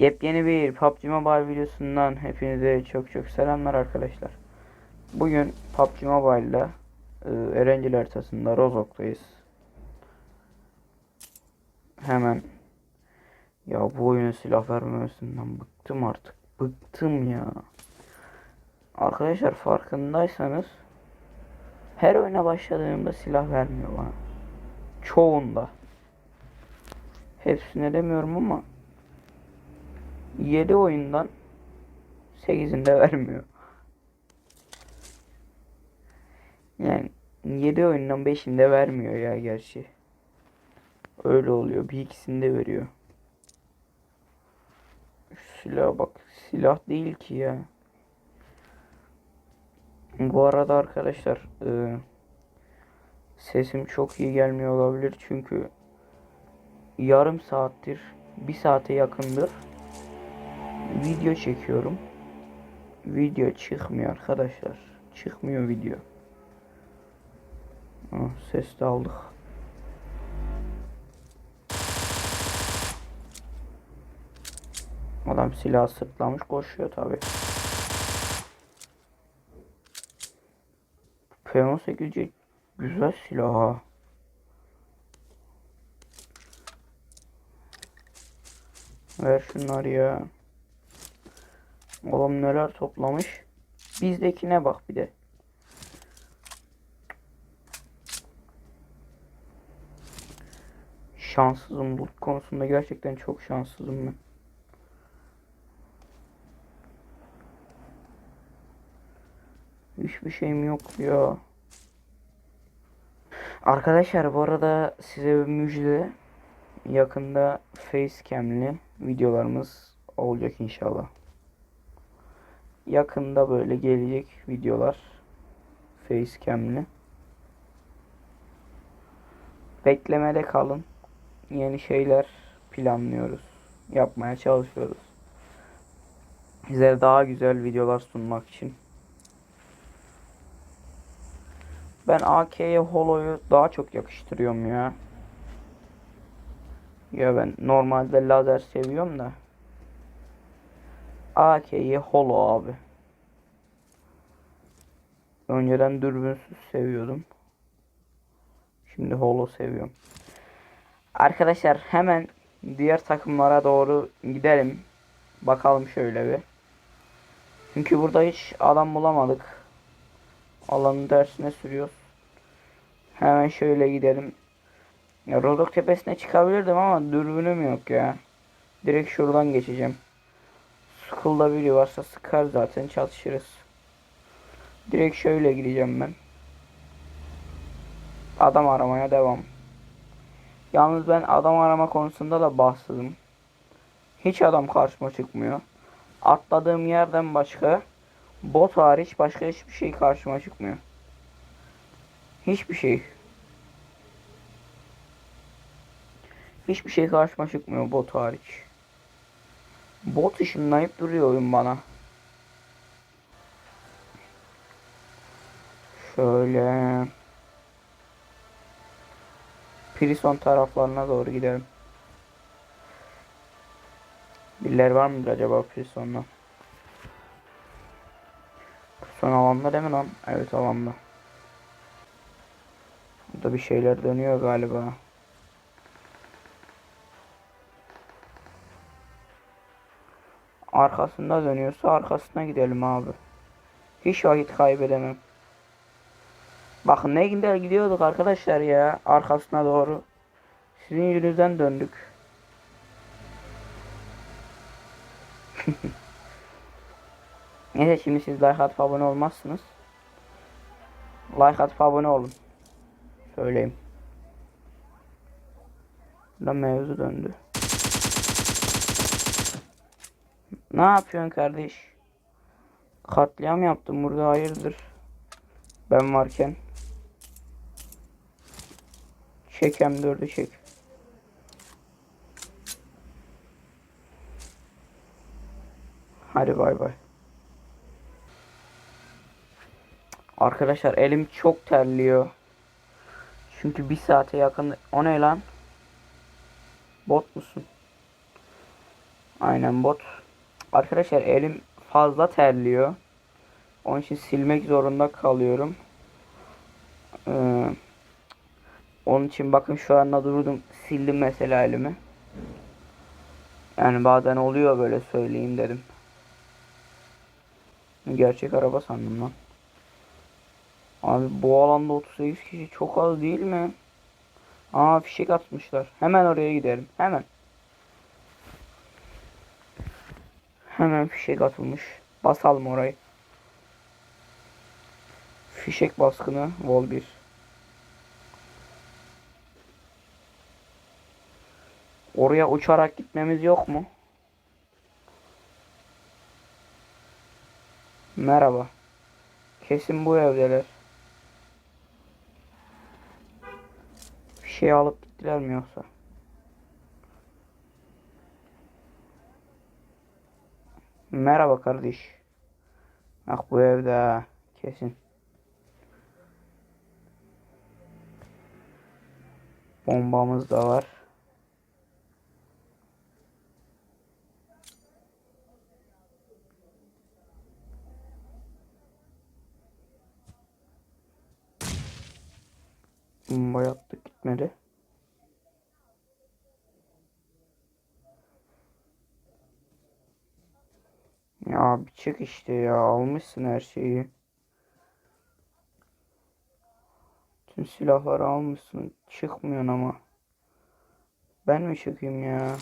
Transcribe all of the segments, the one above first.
Yepyeni bir PUBG Mobile videosundan hepinize çok çok selamlar arkadaşlar. Bugün PUBG Mobile'da e, Erencil haritasında Rozok'tayız. Hemen ya bu oyunun silah vermemesinden bıktım artık. Bıktım ya. Arkadaşlar farkındaysanız her oyuna başladığımda silah vermiyor bana. Çoğunda. Hepsine demiyorum ama 7 oyundan 8'inde vermiyor. Yani 7 oyundan 5'inde vermiyor ya gerçi. Öyle oluyor. Bir ikisinde veriyor. Şu silaha bak. Silah değil ki ya. Bu arada arkadaşlar e, sesim çok iyi gelmiyor olabilir çünkü yarım saattir bir saate yakındır video çekiyorum. Video çıkmıyor arkadaşlar. Çıkmıyor video. Ah, ses de aldık. Adam silah sırtlamış koşuyor tabi. P18 güzel silah ha. Ver şunları ya. Oğlum neler toplamış. Bizdekine bak bir de. Şanssızım bu konusunda gerçekten çok şanssızım ben. Hiçbir şeyim yok ya. Arkadaşlar bu arada size bir müjde. Yakında facecam'li videolarımız olacak inşallah. Yakında böyle gelecek videolar facecam'li. Beklemede kalın. Yeni şeyler planlıyoruz. Yapmaya çalışıyoruz. Size daha güzel videolar sunmak için. Ben AK'ye Holo'yu daha çok yakıştırıyorum ya. Ya ben normalde lazer seviyorum da. AK'yi Holo abi. Önceden dürbünsüz seviyordum. Şimdi Holo seviyorum. Arkadaşlar hemen diğer takımlara doğru gidelim. Bakalım şöyle bir. Çünkü burada hiç adam bulamadık. Alanın dersine sürüyoruz. Hemen şöyle gidelim. Ya Rodok tepesine çıkabilirdim ama dürbünüm yok ya. Direkt şuradan geçeceğim. School'da biri varsa sıkar zaten çalışırız. Direkt şöyle gideceğim ben. Adam aramaya devam. Yalnız ben adam arama konusunda da bahtsızım. Hiç adam karşıma çıkmıyor. Atladığım yerden başka bot hariç başka hiçbir şey karşıma çıkmıyor. Hiçbir şey. Hiçbir şey karşıma çıkmıyor bot hariç. Bot ışınlayıp duruyor oyun bana. Şöyle. Prison taraflarına doğru gidelim. Birileri var mıdır acaba Prison'da? Prison alanda değil mi lan? Evet alanda. Burada bir şeyler dönüyor galiba. Arkasında dönüyorsa arkasına gidelim abi. Hiç vakit kaybedemem. Bakın ne gider gidiyorduk arkadaşlar ya arkasına doğru. Sizin yüzünüzden döndük. Neyse şimdi siz like atıp abone olmazsınız. Like atıp abone olun. Söyleyeyim. Burada mevzu döndü. Ne yapıyorsun kardeş? Katliam yaptım burada hayırdır? Ben varken. Çek M4'ü çek. Hadi bay bay. Arkadaşlar elim çok terliyor. Çünkü bir saate yakın. O ne lan? Bot musun? Aynen bot. Arkadaşlar elim fazla terliyor. Onun için silmek zorunda kalıyorum. Ee, onun için bakın şu anda durdum. Sildim mesela elimi. Yani bazen oluyor böyle söyleyeyim dedim. Gerçek araba sandım lan. Abi bu alanda 38 kişi çok az değil mi? Aa fişek atmışlar. Hemen oraya gidelim. Hemen. Hemen fişek atılmış. Basalım orayı. Fişek baskını Vol 1. Oraya uçarak gitmemiz yok mu? Merhaba. Kesin bu evdeler. Fişeği alıp gittiler mi yoksa? Merhaba kardeş. Bak bu evde kesin. Bombamız da var. Bomba yaptık gitmedi. Ya bir çık işte ya almışsın her şeyi. Tüm silahları almışsın çıkmıyorsun ama. Ben mi çıkayım ya?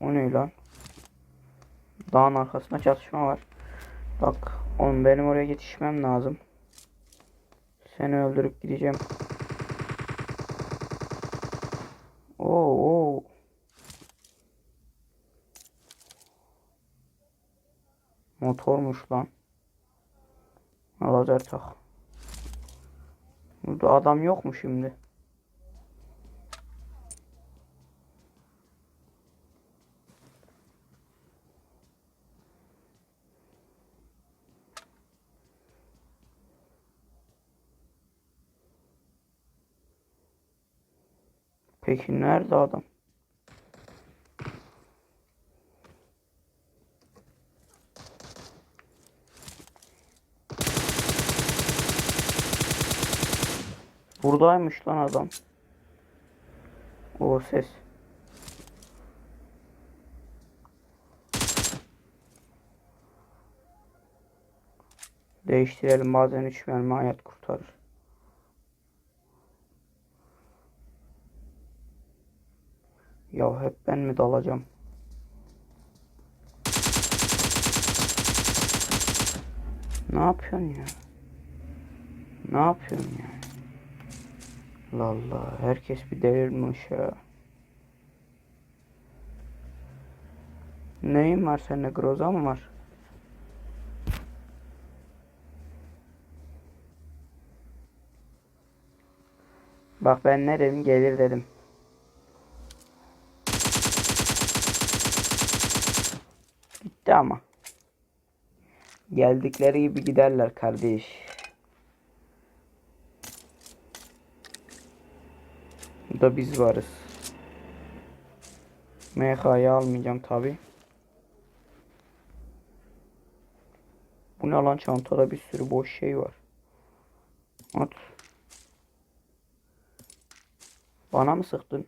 O ne lan? Dağın arkasında çatışma var. Bak oğlum benim oraya yetişmem lazım. Seni öldürüp gideceğim. Oo, oo. Motormuş lan. Lazer tak. Burada adam yok mu şimdi? Peki nerede adam? Buradaymış lan adam. O ses. Değiştirelim bazen 3 mermi hayat kurtarır. Ya hep ben mi dalacağım? Ne yapıyorsun ya? Ne yapıyorsun ya? Allah herkes bir delirmiş ya. Neyin var sende groza mı var? Bak ben ne dedim gelir dedim. Gitti ama. Geldikleri gibi giderler kardeş. Burada biz varız. MK'yı almayacağım tabi. Bu ne lan çantada bir sürü boş şey var. At. Bana mı sıktın?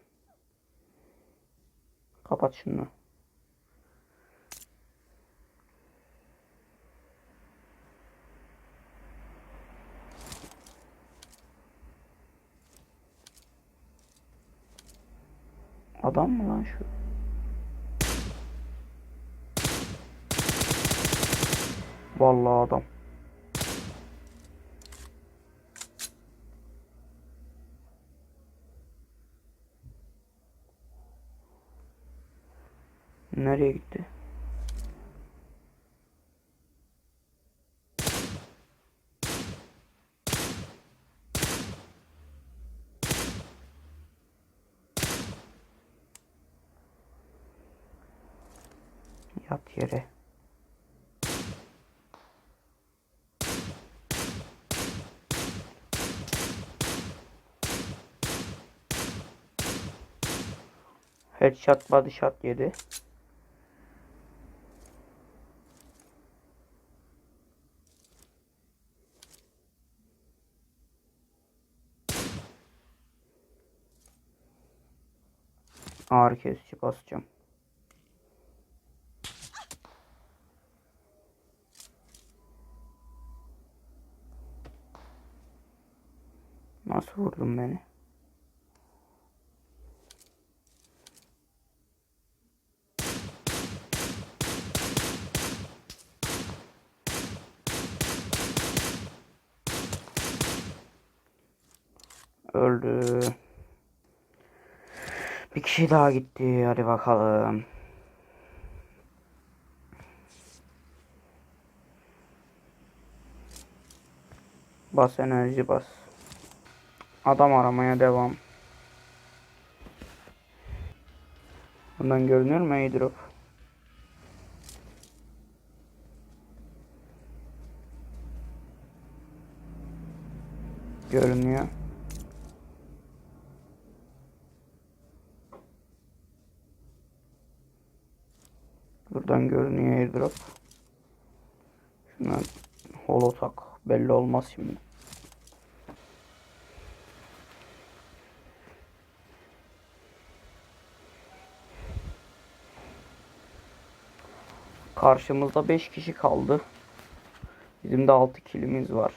Kapat şunu. Adam mı lan şu? Vallahi adam. Nereye gitti? Headshot body shot yedi. Ağrı kesici basacağım. Nasıl vurdun beni? Öldü. Bir kişi daha gitti. Hadi bakalım. Bas enerji bas. Adam aramaya devam. Bundan görünür mü airdrop? Görünüyor. Buradan görünüyor airdrop. Şuna holo tak. Belli olmaz şimdi. Karşımızda 5 kişi kaldı. Bizim de 6 kilimiz var.